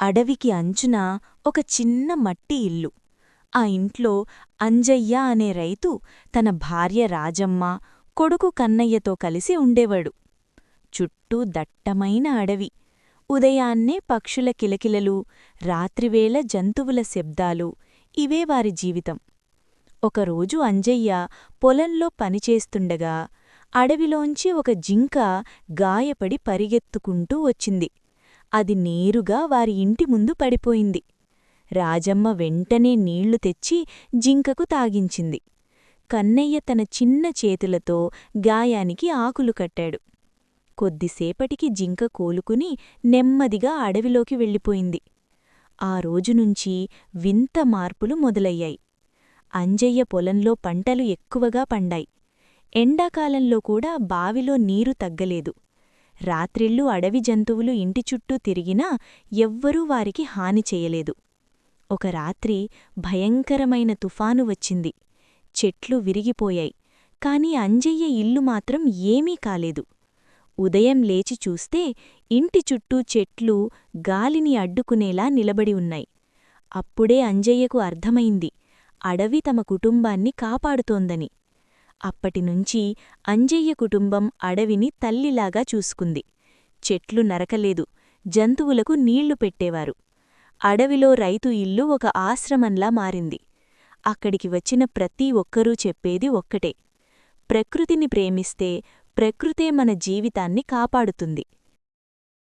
అడవికి అంచున ఒక చిన్న మట్టి ఇల్లు. ఆ ఇంట్లో అంజయ్య అనే రైతు తన భార్య రాజమ్మ కొడుకు కన్నయ్యతో కలిసి ఉండేవాడు. చుట్టూ దట్టమైన అడవి. ఉదయాన్నే పక్షుల కిలకిలలు రాత్రివేళ జంతువుల శబ్దాలు ఇవే వారి జీవితం. ఒకరోజు అంజయ్య పొలంలో పనిచేస్తుండగా అడవిలోంచి ఒక జింక గాయపడి పరిగెత్తుకుంటూ వచ్చింది. అది నేరుగా వారి ఇంటి ముందు పడిపోయింది. రాజమ్మ వెంటనే నీళ్ళు తెచ్చి జింకకు తాగించింది. కన్నయ్య తన చిన్న చేతులతో గాయానికి ఆకులు కట్టాడు. కొద్దిసేపటికి జింక కోలుకుని నెమ్మదిగా అడవిలోకి వెళ్ళిపోయింది. ఆ రోజునుంచి వింత మార్పులు మొదలయ్యాయి. అంజయ్య పొలంలో పంటలు ఎక్కువగా పండాయి. ఎండాకాలంలో కూడా బావిలో నీరు తగ్గలేదు. రాత్రిళ్ళు అడవి జంతువులు ఇంటి చుట్టూ తిరిగినా ఎవ్వరూ వారికి హాని చెయ్యలేదు ఒక రాత్రి భయంకరమైన తుఫాను వచ్చింది. చెట్లు విరిగిపోయాయి. కాని అంజయ్య ఇల్లు మాత్రం ఏమీ కాలేదు. ఉదయం లేచి చూస్తే ఇంటి చుట్టూ చెట్లు గాలిని అడ్డుకునేలా నిలబడి ఉన్నాయి. అప్పుడే అంజయ్యకు అర్థమైంది. అడవి తమ కుటుంబాన్ని కాపాడుతోందని. అప్పటినుంచి అంజయ్య కుటుంబం అడవిని తల్లిలాగా చూసుకుంది. చెట్లు నరకలేదు. జంతువులకు నీళ్ళు పెట్టేవారు. అడవిలో రైతు ఇల్లు ఒక ఆశ్రమంలా మారింది. అక్కడికి వచ్చిన ప్రతి ఒక్కరూ చెప్పేది ఒక్కటే. ప్రకృతిని ప్రేమిస్తే ప్రకృతే మన జీవితాన్ని కాపాడుతుంది.